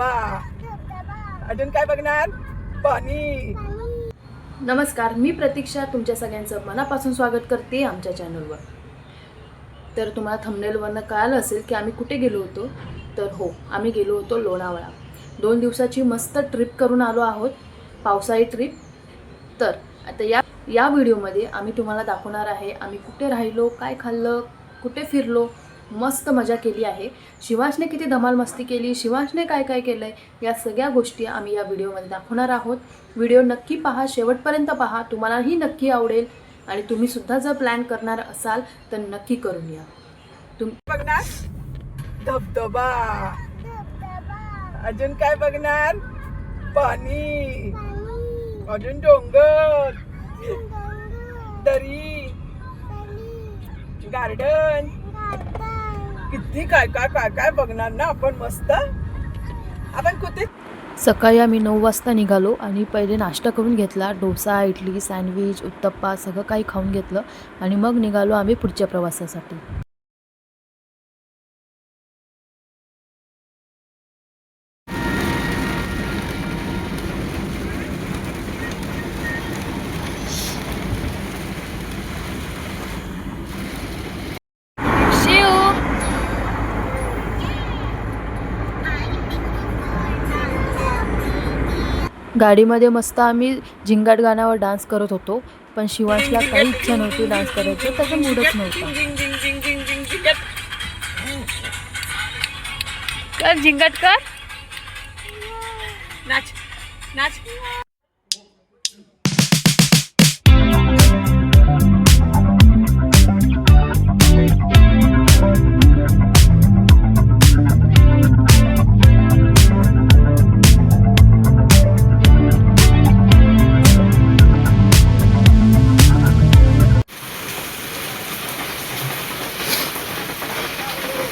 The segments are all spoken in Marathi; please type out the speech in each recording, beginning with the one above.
अजून काय बघणार? पाणी. नमस्कार मी प्रतीक्षा. तुमच्या सगळ्यांचं मनापासून स्वागत करते आमच्या चॅनलवर तर तुम्हाला थंबनेलवरनं कळालं असेल की आम्ही कुठे गेलो होतो? तर हो आम्ही गेलो होतो लोणावळा. दोन दिवसाची मस्त ट्रिप करून आलो आहोत पावसाळी ट्रिप तर आता या या व्हिडिओमध्ये आम्ही तुम्हाला दाखवणार आहे आम्ही कुठे राहिलो काय खाल्लं कुठे फिरलो मस्त मजा केली आहे. शिवांशने किती धमाल मस्ती केली शिवांशने काय काय केलं आहे या सगळ्या गोष्टी आम्ही या व्हिडिओमध्ये दाखवणार आहोत. व्हिडिओ नक्की पहा शेवटपर्यंत पहा तुम्हालाही नक्की आवडेल आणि तुम्ही सुद्धा जर प्लॅन करणार असाल तर नक्की करून या. तुम बघणार? धबधबा. अजून काय बघणार? पाणी. अजून डोंगर. दरी. गार्डन. किती काय काय काय काय बघणार ना आपण मस्त? आपण कुठे? सकाळी आम्ही नऊ वाजता निघालो आणि पहिले नाश्ता करून घेतला. डोसा इडली सँडविच उत्तप्पा सगळं काही खाऊन घेतलं आणि मग निघालो आम्ही पुढच्या प्रवासासाठी. गाडीमध्ये मस्त आम्ही झिंगाट गाण्यावर डान्स करत होतो. पण शिवांशला काही इच्छा नव्हती डान्स करायची त्याचा मूडच नव्हता. कर झिंगाट कर. नाच नाच.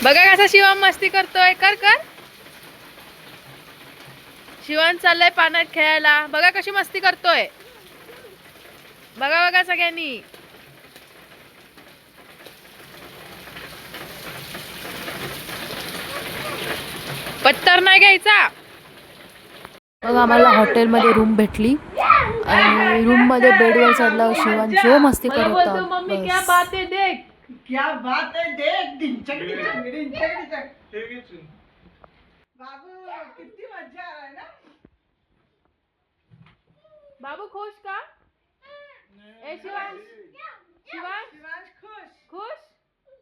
बघा कसा शिवान मस्ती करतोय. कर कर. शिवान चाललंय पाण्यात खेळायला. बघा कशी मस्ती करतोय. बघा बघा सगळ्यांनी. पत्तर नाही घ्यायचा. मग आम्हाला हॉटेलमध्ये रूम भेटली. आणि रूममध्ये बेडवर चढला शिवान जो मस्ती करत होता क्या बात है? देख डिंचक डिंचक डिंचक डिंचक बाबू किती मजा आलाय ना? बाबू खुश का? ए शिवांश। शिवांश? शिवांश खुश? खुश?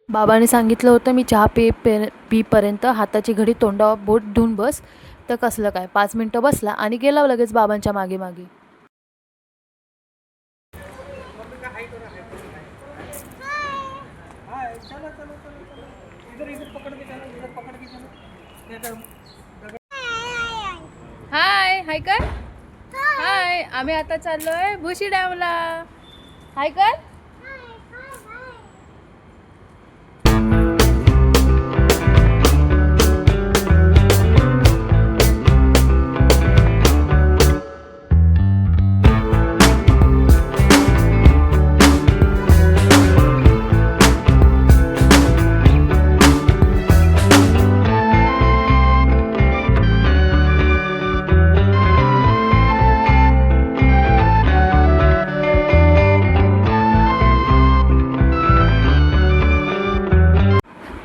बाबाने सांगितलं होतं मी चहा पी पे पीपर्यंत हाताची घडी तोंडावर बोट धुवून बस. तर कसलं काय? पाच मिनटं बसला आणि गेला लगेच बाबांच्या मागे मागे. हाय हाय कर. हाय आम्ही आता चाललोय भुशी डॅमला. हाय कर.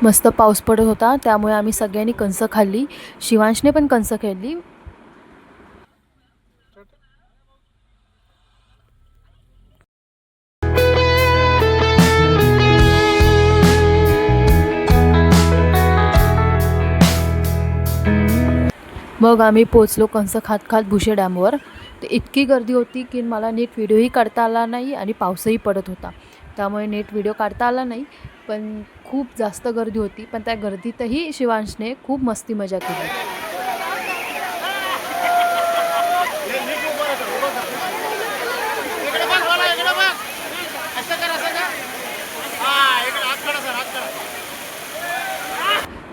मस्त पाऊस पडत होता त्यामुळे आम्ही सगळ्यांनी कणसं खाल्ली. शिवांशने पण कणसं खेळली. मग आम्ही पोचलो कणसं खात खात भुशे डॅमवर. तर इतकी गर्दी होती की मला नीट व्हिडिओही काढता आला नाही आणि पावसही पडत होता. त्यामुळे नीट व्हिडिओ काढता आला नाही. पण खूप जास्त गर्दी होती. पण त्या गर्दीतही शिवांशने खूप मस्ती मजा केली.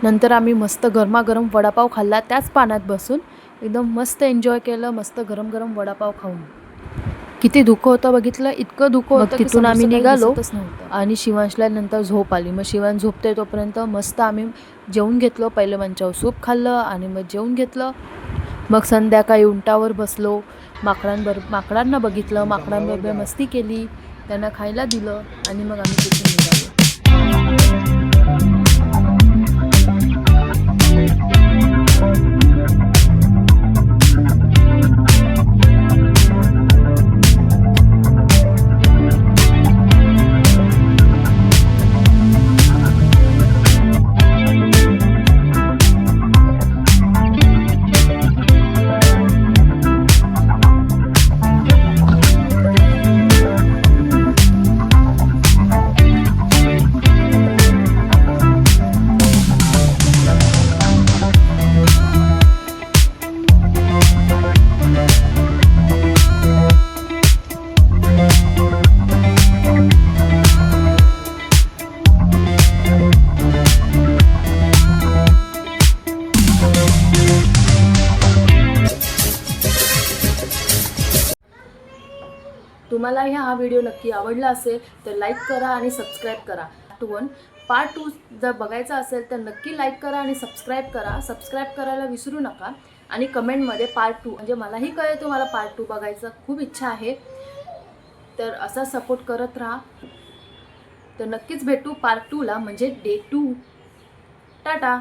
नंतर आम्ही मस्त गरमागरम वडापाव खाल्ला. त्याच पाण्यात बसून एकदम मस्त एन्जॉय केलं मस्त गरम गरम वडापाव खाऊन. किती धुकं होतं बघितलं इतकं मग होतं तिथून आम्ही निघालो. आणि शिवांशला नंतर झोप आली. मग शिवांश झोपते तोपर्यंत मस्त आम्ही जेवून घेतलं पहिलं मंचावर सूप खाल्लं आणि मग जेवून घेतलं. मग संध्याकाळी उंटावर बसलो. माकडांबर माकडांना बघितलं. माकडांबरोबर मस्ती केली. त्यांना खायला दिलं आणि मग आम्ही तिथून निघालो. तुम्हाला ह्या हा व्हिडिओ नक्की आवडला असेल तर लाईक करा आणि सबस्क्राईब करा. टू वन पार्ट टू जर बघायचा असेल तर नक्की लाईक करा आणि सबस्क्राईब करा. सबस्क्राईब करायला विसरू नका. आणि कमेंटमध्ये पार्ट टू म्हणजे मलाही कळेल तुम्हाला पार्ट टू बघायचं. खूप इच्छा आहे. तर असा सपोर्ट करत राहा. तर नक्कीच भेटू पार्ट टूला म्हणजे डे टू टाटा!